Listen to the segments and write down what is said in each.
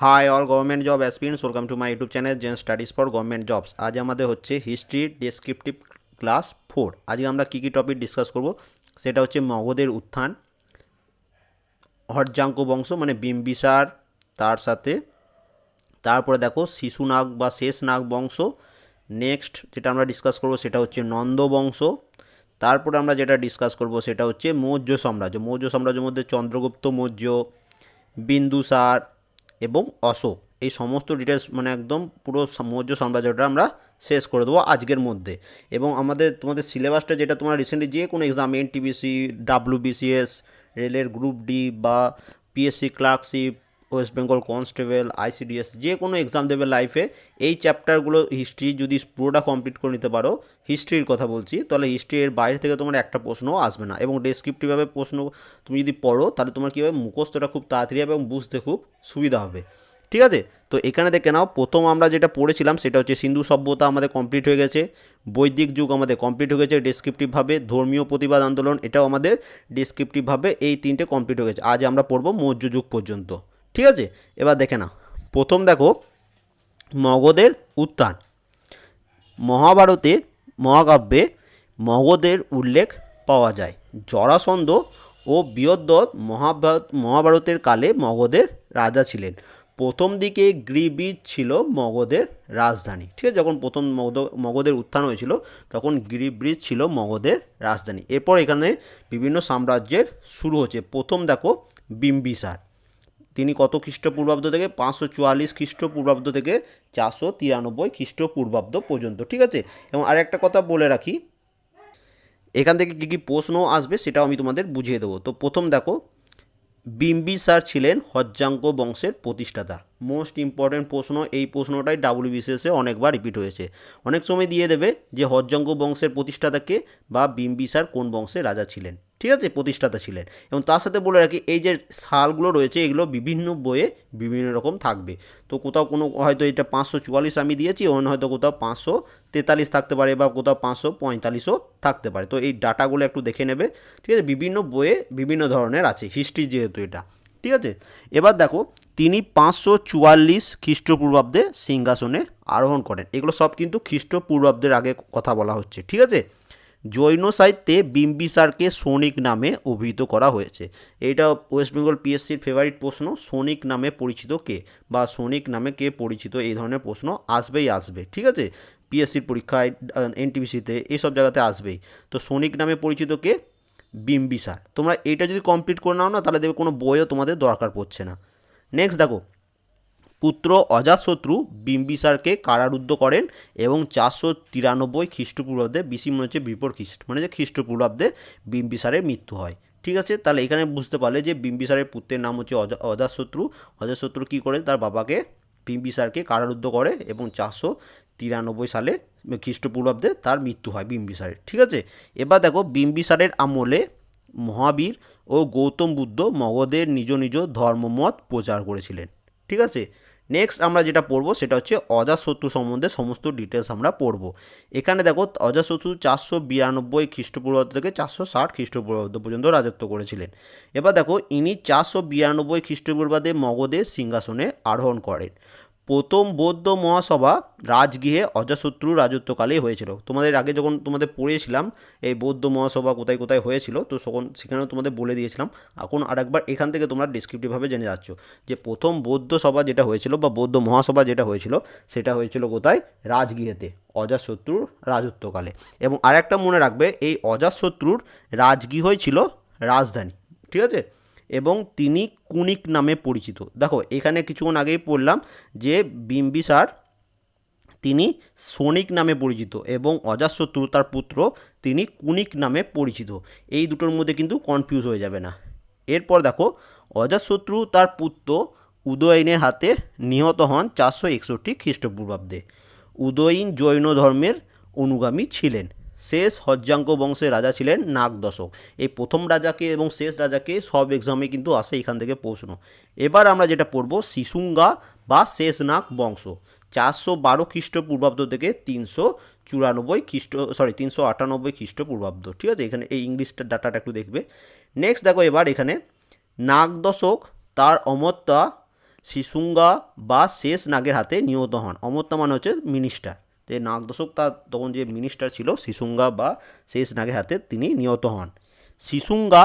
Hi all government job aspirants welcome to my YouTube channel gen studies for government jobs আজ আমাদের হচ্ছে history descriptive class four আজকে আমরা কী কী topic discuss করব? সেটা হচ্ছে মগধের উত্থান হরজাঙ্ক বংশ মানে বিম্বিসার, তার সাথে, তারপরে দেখো শিশুনাগ বা শেষ নাগ বংশ। নেক্সট যেটা আমরা ডিসকাস করব সেটা হচ্ছে নন্দ বংশ। তারপরে আমরা যেটা ডিসকাস করব সেটা হচ্ছে মৌর্য সাম্রাজ্য। মৌর্য সাম্রাজ্যের মধ্যে চন্দ্রগুপ্ত মৌর্য, বিন্দুসার এবং অশোক এই সমস্ত ডিটেলস মানে একদম পুরো মৌর্য সাম্রাজ্যটা আমরা শেষ করে দেবো আজকের মধ্যে। এবং আমাদের, তোমাদের সিলেবাসটা যেটা তোমরা রিসেন্টলি যে কোনো এক্সাম এনটিবিসি ডাব্লিউবিসিএস রেলের গ্রুপ ডি বা PSC clerkship West Bengal constable ICDS যে কোনো এক্সাম দেবে লাইফে এই চ্যাপ্টারগুলো হিস্ট্রি যদি পুরোটা কমপ্লিট করে নিতে পারো হিস্ট্রির কথা বলছি, তাহলে হিস্ট্রির বাইরে থেকে তোমার একটা প্রশ্নও আসবে না এবং ডেসক্রিপটিভভাবে প্রশ্ন তুমি যদি পড়ো, তাহলে তোমার কীভাবে মুখস্থটা খুব তাড়াতাড়ি হবে এবং বুঝতে খুব সুবিধা হবে। ঠিক আছে? তো এখানে দেখে নাও, প্রথম আমরা যেটা পড়েছিলাম সেটা হচ্ছে সিন্ধু সভ্যতা আমাদের কমপ্লিট হয়ে গেছে, বৈদিক যুগ আমাদের কমপ্লিট হয়ে গেছে ডেসক্রিপটিভভাবে ধর্মীয় প্রতিবাদ আন্দোলন, এটাও আমাদের ডেসক্রিপটিভভাবে এই তিনটে কমপ্লিট হয়ে গেছে। আজ আমরা পড়ব মৌর্য যুগ পর্যন্ত। ঠিক আছে? এবার দেখে নাও। প্রথম দেখো, মগধের উত্থান। মহাভারতে মহাকাব্যে মগধের উল্লেখ পাওয়া যায়। জরাসন্ধ ও বৃহদ্দত মহাভারত, মহাভারতের কালে মগধের রাজা ছিলেন। প্রথম দিকে গ্রিবিজ ছিল মগধের রাজধানী। ঠিক আছে? যখন প্রথম মগধ, মগধের উত্থান হয়েছিল, তখন গিরিব্রিজ ছিল মগধের রাজধানী। এরপর এখানে বিভিন্ন সাম্রাজ্যের শুরু হচ্ছে। প্রথম দেখো, বিম্বিসার। তিনি কত খ্রিস্টপূর্বাব্দ থেকে? পাঁচশো চুয়াল্লিশ খ্রিস্টপূর্বাব্দ থেকে চারশো তিরানব্বই খ্রিস্টপূর্বাব্দ পর্যন্ত, ঠিক আছে? এবং আরেকটা কথা বলে রাখি, এখান থেকে কী কী প্রশ্ন আসবে সেটাও আমি তোমাদের বুঝিয়ে দেবো। তো প্রথম দেখো বিম্বিসার ছিলেন হজ্জাঙ্ক বংশের প্রতিষ্ঠাতা। মোস্ট ইম্পর্ট্যান্ট প্রশ্ন, এই প্রশ্নটাই ডাব্লিউবিসিএসে অনেকবার রিপিট হয়েছে। অনেক সময় দিয়ে দেবে যে হজ্জাঙ্ক বংশের প্রতিষ্ঠাতাকে বা বিম্বিসার কোন বংশের রাজা ছিলেন। ঠিক আছে, প্রতিষ্ঠাতা ছিলেন। এবং তার সাথে বলে রাখি, এই যে সালগুলো রয়েছে, এগুলো বিভিন্ন বইয়ে বিভিন্ন রকম থাকবে। তো কোথাও কোনো, হয়তো এটা পাঁচশো চুয়াল্লিশ আমি দিয়েছি, অন্য হয়তো কোথাও পাঁচশো তেতাল্লিশ থাকতে পারে বা কোথাও পাঁচশো পঁয়তাল্লিশও থাকতে পারে। তো এই ডাটাগুলো একটু দেখে নেবে, ঠিক আছে? বিভিন্ন বইয়ে বিভিন্ন ধরনের আছে, হিস্ট্রি যেহেতু এটা, ঠিক আছে? এবার দেখো, তিনি পাঁচশো চুয়াল্লিশ খ্রিস্টপূর্বাব্দে সিংহাসনে আরোহণ করেন। এগুলো সব কিন্তু খ্রিস্টপূর্বাব্দের আগে কথা বলা হচ্ছে, ঠিক আছে? জৈন সাহিত্যে বিম্বিসারকে সৈনিক নামে অভিহিত করা হয়েছে। এইটা ওয়েস্ট বেঙ্গল পিএসসির ফেভারিট প্রশ্ন, সৈনিক নামে পরিচিত কে? বা সৈনিক নামে কে পরিচিত? এই ধরনের প্রশ্ন আসবেই আসবে, ঠিক আছে? পিএসসির পরীক্ষায় এনটিপিসিতে এইসব জায়গাতে আসবেই। তো সৈনিক নামে পরিচিত কে? বিম্বিসার। তোমরা এটা যদি কমপ্লিট করে নাও না, তাহলে দেবে কোনো বইও তোমাদের দরকার পড়ছে না। নেক্সট দেখো পুত্র অজাতশত্রু বিম্বিসারকে কারারুদ্ধ করেন এবং চারশো তিরানব্বই খ্রিস্টপূর্বাব্দে বিসি মনে হচ্ছে বিপর খ্রিস্ট মানে যে খ্রিস্টপূর্বাব্দে বিম্বিসারের মৃত্যু হয়। ঠিক আছে? তাহলে এখানে বুঝতে পারলে যে বিম্বিসারের পুত্রের নাম হচ্ছে অজা অজাতশত্রু অজাতশত্রু কী করে? তার বাবাকে বিম্বিসারকে কারারুদ্ধ করে এবং চারশো তিরানব্বই সালে খ্রিস্টপূর্বাব্দে তার মৃত্যু হয় বিম্বিসারের। ঠিক আছে? এবার দেখো, বিম্বিসারের আমলে মহাবীর ও গৌতম বুদ্ধ মগধের নিজ নিজ ধর্মমত প্রচার করেছিলেন। ঠিক আছে? নেক্সট আমরা যেটা পড়ব সেটা হচ্ছে অজাতশত্রু সম্বন্ধে সমস্ত ডিটেলস আমরা পড়ব। এখানে দেখো অজাশত্রু চারশো বিরানব্বই খ্রিস্টপূর্বাব্দ থেকে চারশো ষাট খ্রিস্টপূর্বাব্দ পর্যন্ত রাজত্ব করেছিলেন। এবার দেখো ইনি চারশো বিরানব্বই খ্রিস্টপূর্বাব্দে মগধের সিংহাসনে আরোহণ করেন। প্রথম বৌদ্ধ মহাসভা রাজগৃহে অজাতশত্রু রাজত্বকালে হয়েছিল। তোমাদের আগে যখন তোমাদের পড়িয়েছিলাম, এই বৌদ্ধ মহাসভা কোথায় কোথায় হয়েছিল, তো তখন সেখানেও তোমাদের বলে দিয়েছিলাম। এখন আরেকবার এখান থেকে তোমরা ডিসক্রিপটিভভাবে জেনে যাচ্ছ যে প্রথম বৌদ্ধ সভা যেটা হয়েছিল বা বৌদ্ধ মহাসভা যেটা হয়েছিল, সেটা হয়েছিল কোথায়? রাজগৃহেতে অজাতশত্রুর রাজত্বকালে। এবং আরেকটা মনে রাখবে, এই অজাতশত্রুর রাজগৃহই ছিল রাজধানী, ঠিক আছে? এবং তিনি কুনিক নামে পরিচিত। দেখো, এখানে কিছুক্ষণ আগেই পড়লাম যে বিম্বিসার তিনি সনিক নামে পরিচিত এবং অজাতশত্রু তার পুত্র তিনি কুনিক নামে পরিচিত। এই দুটোর মধ্যে কিন্তু কনফিউজ হয়ে যাবে না। এরপর দেখো অজাতশত্রু তার পুত্র উদয়নের হাতে নিহত হন চারশো একষট্টি খ্রিস্টপূর্বাব্দে। উদয়ীন জৈন ধর্মের অনুগামী ছিলেন। শেষ হজ্জাঙ্ক বংশের রাজা ছিলেন নাগ দশক এই প্রথম রাজাকে এবং শেষ রাজাকে সব এক্সামে কিন্তু আসে এখান থেকে প্রশ্ন। এবার আমরা যেটা পড়ব শিশুঙ্গা বা শেষ নাগ বংশ। চারশো বারো খ্রিস্টপূর্বাব্দ থেকে তিনশো চুরানব্বই খ্রিস্ট সরি তিনশো আটানব্বই খ্রিস্টপূর্বাব্দ, ঠিক আছে? এখানে এই ইংলিশটা ডাটাটা একটু দেখবে। নেক্সট দেখো এবার এখানে নাগ দশক তার অমরতা শিশুঙ্গা বা শেষ নাগের হাতে নিহত হন। অমর্ত্য মানে হচ্ছে মিনিস্টার যে নাগদশক তার তখন যে মিনিস্টার ছিল শিশুঙ্গা বা শেষ নাগের হাতে তিনি নিহত হন। শিশুঙ্গা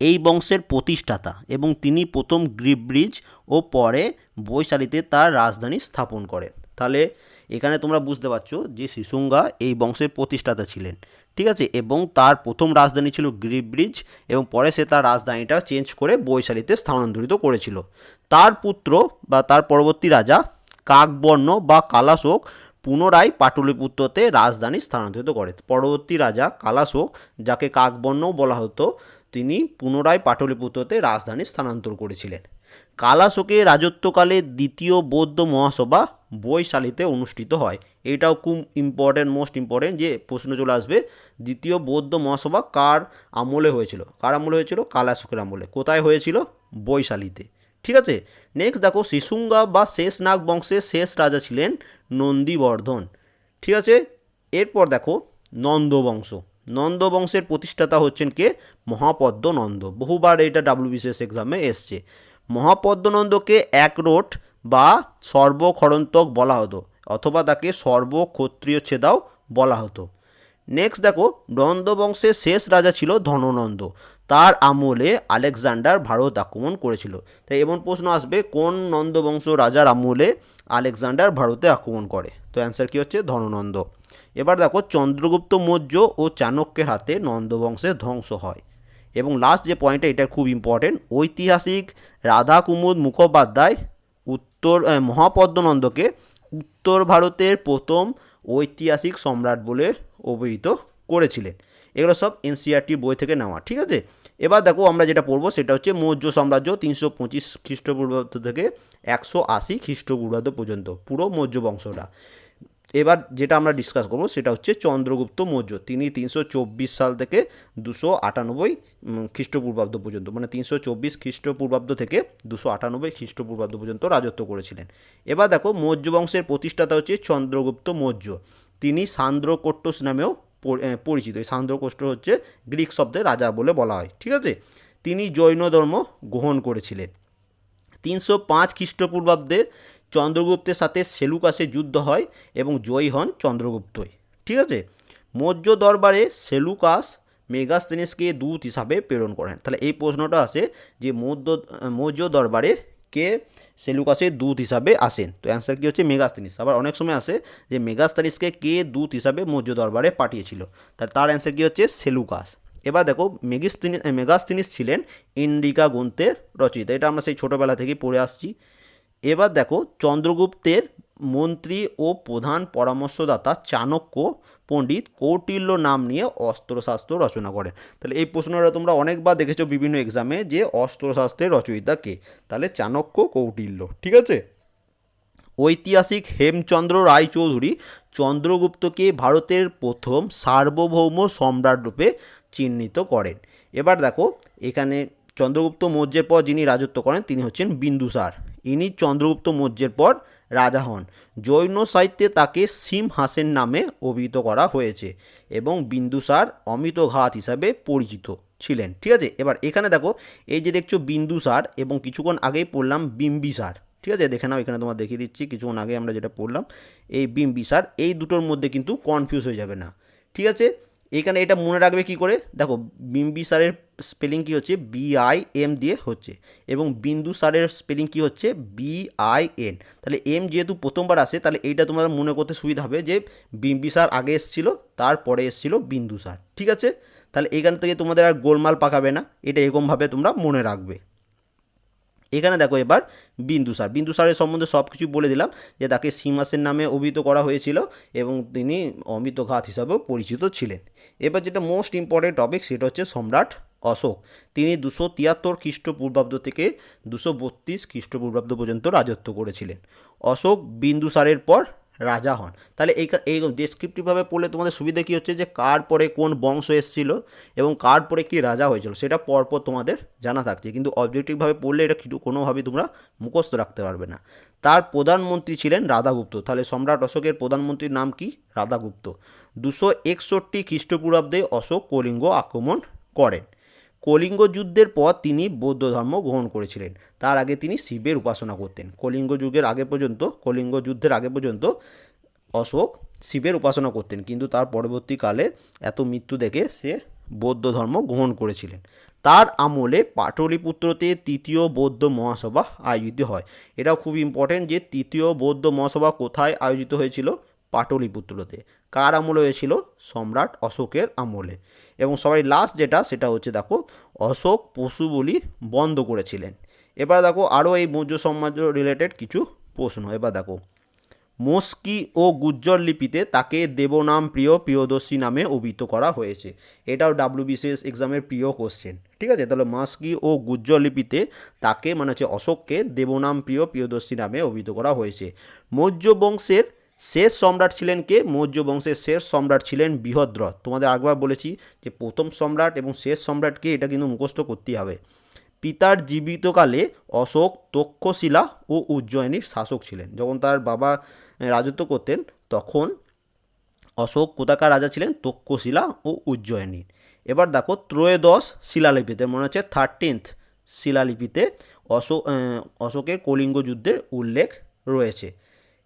এই বংশের প্রতিষ্ঠাতা এবং তিনি প্রথম গ্রিপ ব্রিজ ও পরে বৈশালীতে তার রাজধানী স্থাপন করেন। তাহলে এখানে তোমরা বুঝতে পারছ যে শিশুঙ্গা এই বংশের প্রতিষ্ঠাতা ছিলেন, ঠিক আছে? এবং তার প্রথম রাজধানী ছিল গ্রিপ ব্রিজ এবং পরে সে তার রাজধানীটা চেঞ্জ করে বৈশালীতে স্থানান্তরিত করেছিল। তার পুত্র বা তার পরবর্তী রাজা কাকবর্ণ বা কালাশোক পুনরায় পাটলিপুত্রতে রাজধানী স্থানান্তরিত করে। পরবর্তী রাজা কালাশোক, যাকে কাকবর্ণও বলা হতো, তিনি পুনরায় পাটলিপুত্রতে রাজধানী স্থানান্তর করেছিলেন। কালাশোকের রাজত্বকালে দ্বিতীয় বৌদ্ধ মহাসভা বৈশালীতে অনুষ্ঠিত হয়। এটাও খুব ইম্পর্টেন্ট মোস্ট ইম্পর্টেন্ট যে প্রশ্ন চলে আসবে, দ্বিতীয় বৌদ্ধ মহাসভা কার আমলে হয়েছিল? কার আমলে হয়েছিল? কালাশোকের আমলে। কোথায় হয়েছিল? বৈশালীতে। ঠিক আছে? নেক্সট দেখো শিশুঙ্গা বা শেষ নাগ বংশের শেষ রাজা ছিলেন নন্দীবর্ধন। ঠিক আছে? এরপর দেখো, নন্দ বংশ। নন্দ বংশের প্রতিষ্ঠাতা হচ্ছেন কে? মহাপদ্ম নন্দ। বহুবার এটা ডাব্লিউবিসিএস এক্সামে এসছে। মহাপদ্ম নন্দকে এক রোট বা সর্বক্ষরন্তক বলা হতো, অথবা তাকে সর্বক্ষত্রিয় ছেদাও বলা হতো। নেক্সট দেখো, নন্দ বংশের শেষ রাজা ছিল ধননন্দ। তার আমলে আলেকজান্ডার ভারত আক্রমণ করেছিল। তাই এমন প্রশ্ন আসবে, কোন নন্দবংশ রাজার আমলে আলেকজান্ডার ভারতে আক্রমণ করে? তো অ্যান্সার কী হচ্ছে? ধননন্দ। এবার দেখো, চন্দ্রগুপ্ত মৌর্য ও চাণক্যের হাতে নন্দ বংশের ধ্বংস হয়। এবং লাস্ট যে পয়েন্টটা এটা খুব ইম্পর্টেন্ট ঐতিহাসিক রাধা কুমুদ মুখোপাধ্যায় উত্তর মহাপদ্মনন্দকে উত্তর ভারতের প্রথম ঐতিহাসিক সম্রাট বলে অভিহিত করেছিলেন। এগুলো সব এনসিআরটি বই থেকে নেওয়া, ঠিক আছে? এবার দেখো আমরা যেটা পড়ব, সেটা হচ্ছে মৌর্য সাম্রাজ্য তিনশো পঁচিশ খ্রিস্টপূর্বাব্দ থেকে একশো আশি খ্রিস্টপূর্বাব্দ পর্যন্ত, পুরো মৌর্য বংশটা। এবার যেটা আমরা ডিসকাস করব, সেটা হচ্ছে চন্দ্রগুপ্ত মৌর্য। তিনি তিনশো চব্বিশ সাল থেকে দুশো আটানব্বই খ্রিস্টপূর্বাব্দ পর্যন্ত মানে তিনশো চব্বিশ খ্রিস্টপূর্বাব্দ থেকে দুশো আটানব্বই খ্রিস্টপূর্বাব্দ পর্যন্ত রাজত্ব করেছিলেন। এবার দেখো মৌর্য বংশের প্রতিষ্ঠাতা হচ্ছে চন্দ্রগুপ্ত মৌর্য। তিনি সান্দ্রকোট্টস নামেও পরিচিত। এই সান্দ্রকোষ্ট হচ্ছে গ্রিক শব্দের রাজা বলে বলা হয়, ঠিক আছে? তিনি জৈন ধর্ম গ্রহণ করেছিলেন। তিনশো পাঁচ খ্রিস্টপূর্বাব্দে চন্দ্রগুপ্তের সাথে সেলুকাসে যুদ্ধ হয় এবং জয়ী হন চন্দ্রগুপ্তই ঠিক আছে? মৌর্য দরবারে সেলুকাস মেগাস্তেনিসকে দূত হিসাবে প্রেরণ করেন। তাহলে এই প্রশ্নটা আসে যে মৌর্য মৌর্য দরবারে কে সেলুকাসের দূত হিসাবে আসেন। তো অ্যান্সার কী হচ্ছে? মেগাস্তানিস। আবার অনেক সময় আসে যে মেগাস্তানিসকে কে দূত হিসাবে মৌর্য দরবারে পাঠিয়েছিল। তার তার অ্যান্সার কী হচ্ছে? সেলুকাস। এবার দেখো, মেগিস্তিনি, মেগাস্তিনিস ছিলেন ইন্ডিকা গ্রন্থের রচিত এটা আমরা সেই ছোটোবেলা থেকে পড়ে আসছি। এবার দেখো, চন্দ্রগুপ্তের মন্ত্রী ও প্রধান পরামর্শদাতা চাণক্য পণ্ডিত কৌটিল্য নাম নিয়ে অস্ত্রশাস্ত্র রচনা করেন। তাহলে এই প্রশ্নটা তোমরা অনেকবার দেখেছ বিভিন্ন এক্সামে যে অস্ত্রশাস্ত্রের রচয়িতা কে? তাহলে চাণক্য, কৌটিল্য, ঠিক আছে? ঐতিহাসিক হেমচন্দ্র রায়চৌধুরী চন্দ্রগুপ্তকে ভারতের প্রথম সার্বভৌম সম্রাট রূপে চিহ্নিত করেন। এবার দেখো, এখানে চন্দ্রগুপ্ত মৌর্যের পর যিনি রাজত্ব করেন, তিনি হচ্ছেন বিন্দুসার ইনি চন্দ্রগুপ্ত মৌর্যের পর রাজা হন। জৈন সাহিত্যে তাকে সিমহাসেন নামে অভিহিত করা হয়েছে এবং বিন্দুসার অমিত ঘাত হিসাবে পরিচিত ছিলেন। ঠিক আছে? এবার এখানে দেখো, এই যে দেখছ বিন্দুসার এবং কিছুক্ষণ আগেই পড়লাম বিম্বিসার। ঠিক আছে? দেখে নাও, এখানে তোমার দেখিয়ে দিচ্ছি, কিছুক্ষণ আগে আমরা যেটা পড়লাম, এই বিম্বিসার, এই দুটোর মধ্যে কিন্তু কনফিউজ হয়ে যাবে না। ঠিক আছে? এখানে এটা মনে রাখবে কি করে? দেখো, বিম্বিসারের স্পেলিং কি হচ্ছে? বি আই এম দিয়ে হচ্ছে। এবং বিন্দুসারের স্পেলিং কি হচ্ছে? বি আই এন তাহলে এম যেহেতু প্রথমবার আসে, তাহলে এইটা তোমরা মনে করতে সুবিধা হবে যে বিম্বিসার আগে এসেছিল, তারপরে এসেছিল বিন্দুসার ঠিক আছে? তাহলে এখান থেকে তোমাদের আর গোলমাল পাকাবে না। এটা এরকমভাবে তোমরা মনে রাখবে। এখানে দেখো এবার বিন্দুসার বিন্দুসারের সম্বন্ধে সব কিছু বলে দিলাম যে তাকে সীমাসের নামে অভিহিত করা হয়েছিল এবং তিনি অমিত ঘাত হিসাবেও পরিচিত ছিলেন। এবার যেটা মোস্ট ইম্পর্টেন্ট টপিক সেটা হচ্ছে সম্রাট অশোক। তিনি দুশো তিয়াত্তর খ্রিস্টপূর্বাব্দ থেকে দুশো বত্রিশ খ্রিস্টপূর্বাব্দ পর্যন্ত রাজত্ব করেছিলেন। অশোক বিন্দুসারের পর রাজা হন। তাহলে এই এই ডেসক্রিপটিভভাবে পড়লে তোমাদের সুবিধা কী হচ্ছে যে কার পরে কোন বংশ এসেছিল এবং কার পরে কী রাজা হয়েছিল, সেটা পরপর তোমাদের জানা থাকছে। কিন্তু অবজেক্টিভভাবে পড়লে এটা কোনোভাবেই তোমরা মুখস্থ রাখতে পারবে না। তার প্রধানমন্ত্রী ছিলেন রাধাগুপ্ত। তাহলে সম্রাট অশোকের প্রধানমন্ত্রীর নাম কি? রাধাগুপ্ত। দুশো একষট্টি খ্রিস্টপূর্বাব্দে অশোক কলিঙ্গ আক্রমণ করেন। কলিঙ্গ যুদ্ধের পর তিনি বৌদ্ধ ধর্ম গ্রহণ করেছিলেন। তার আগে তিনি শিবের উপাসনা করতেন। কলিঙ্গ যুগের আগে পর্যন্ত, কলিঙ্গ যুদ্ধের আগে পর্যন্ত অশোক শিবের উপাসনা করতেন। কিন্তু তার পরবর্তীকালে এত মৃত্যু দেখে সে বৌদ্ধ ধর্ম গ্রহণ করেছিলেন। তার আমলে পাটলিপুত্রতে তৃতীয় বৌদ্ধ মহাসভা আয়োজিত হয়। এটাও খুব ইম্পর্টেন্ট যে তৃতীয় বৌদ্ধ মহাসভা কোথায় আয়োজিত হয়েছিল? পাটলিপুত্রতে কার আমলে হয়েছিল? সম্রাট অশোকের আমলে। এবং সবাই লাস্ট যেটা, সেটা হচ্ছে দেখো, অশোক পশু বলি বন্ধ করেছিলেন। এবার দেখো আরও এই মৌর্য সমাজ রিলেটেড কিছু প্রশ্ন। এবার দেখো, মস্কি ও গুজ্জর লিপিতে তাকে দেবনাম প্রিয় প্রিয়দর্শী নামে অভিহিত করা হয়েছে। এটাও ডাব্লিউবিসিএস এক্সামের প্রিয় কোশ্চেন ঠিক আছে? তাহলে মাস্কি ও গুজ্জর লিপিতে তাকে মানে হচ্ছে অশোককে দেবনাম প্রিয় প্রিয়দর্শী নামে অভিহিত করা হয়েছে। মৌর্য বংশের শেষ সম্রাট ছিলেন কে? মৌর্য বংশের শেষ সম্রাট ছিলেন বৃহদ্রথ। তোমাদের একবার বলেছি যে প্রথম সম্রাট এবং শেষ সম্রাটকে এটা কিন্তু মুখস্থ করতেই হবে। পিতার জীবিতকালে অশোক তক্ষশিলা ও উজ্জয়িনীর শাসক ছিলেন। যখন তার বাবা রাজত্ব করতেন, তখন অশোক কোথাকার রাজা ছিলেন? তক্ষশিলা ও উজ্জয়িনী। এবার দেখো ত্রয়োদশ শিলালিপিতে, মনে হচ্ছে থার্টিন্থ শিলালিপিতে অশোক অশোকের কলিঙ্গ যুদ্ধের উল্লেখ রয়েছে।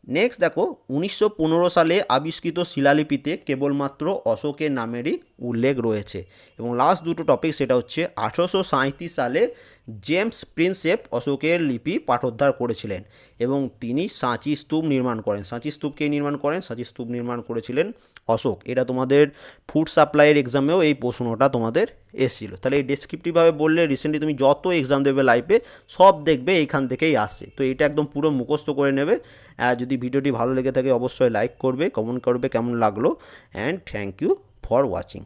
নেক্সট দেখো, উনিশশো পনেরো সালে আবিষ্কৃত শিলালিপিতে কেবলমাত্র অশোকের নামেরই উল্লেখ রয়েছে। এবং লাস্ট দুটো টপিক সেটা হচ্ছে, আঠেরোশো সাঁইত্রিশ সালে জেমস প্রিন্সেপ অশোকের লিপি পাঠোদ্ধার করেছিলেন এবং তিনি সাঁচি স্তূপ নির্মাণ করেন। সাঁচি স্তূপকে নির্মাণ করেন? সাঁচি স্তূপ নির্মাণ করেছিলেন অশোক। এটা তোমাদের ফুড সাপ্লাইয়ের এক্সামেও এই প্রশ্নটা তোমাদের এসেছিল। তাহলে এই ডেসক্রিপটিভভাবে বললে রিসেন্টলি তুমি যত এক্সাম দেবে লাইফে সব দেখবে এইখান থেকেই আসছে। তো এটা একদম পুরো মুখস্থ করে নেবে। যদি ভিডিওটি ভালো লেগে থাকে অবশ্যই লাইক করবে কমেন্ট করবে, কেমন লাগল? And thank you for watching